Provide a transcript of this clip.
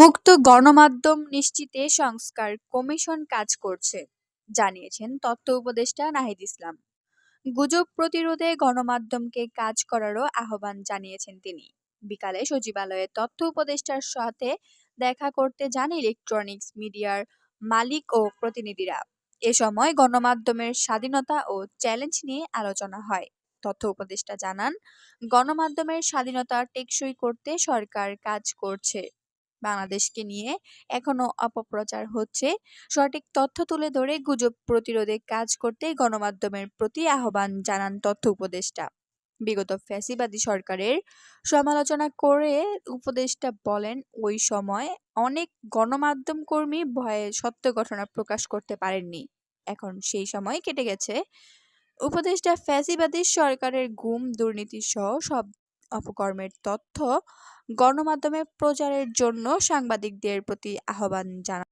মুক্ত গণমাধ্যম নিশ্চিতে সংস্কার কমিশন কাজ করছে, জানিয়েছেন তথ্য উপদেষ্টা নাহিদ ইসলাম। গুজব প্রতিরোধে গণমাধ্যমকে কাজ করারও আহ্বান জানিয়েছেন তিনি। বিকালে সচিবালয়ে তথ্য উপদেষ্টার সাথে দেখা করতে যান ইলেকট্রনিক্স মিডিয়ার মালিক ও প্রতিনিধিরা। এ সময় গণমাধ্যমের স্বাধীনতা ও চ্যালেঞ্জ নিয়ে আলোচনা হয়। তথ্য উপদেষ্টা জানান, গণমাধ্যমের স্বাধীনতা টেকসই করতে সরকার কাজ করছে। বাংলাদেশকে নিয়ে এখনও অপপ্রচার হচ্ছে। সঠিক তথ্য তুলে ধরে গুজব প্রতিরোধে কাজ করতে গণমাধ্যমের প্রতি আহ্বান জানান তথ্য উপদেষ্টা। বিগত ফ্যাসিবাদী সরকারের সমালোচনা করে উপদেষ্টা বলেন, ওই সময় অনেক গণমাধ্যম কর্মী ভয়ে সত্য ঘটনা প্রকাশ করতে পারেননি। এখন সেই সময় কেটে গেছে। উপদেষ্টা ফ্যাসিবাদী সরকারের গুম দুর্নীতি সহ সব অপকর্মের তথ্য গণমাধ্যমে প্রচারের জন্য সাংবাদিকদের প্রতি আহ্বান জানান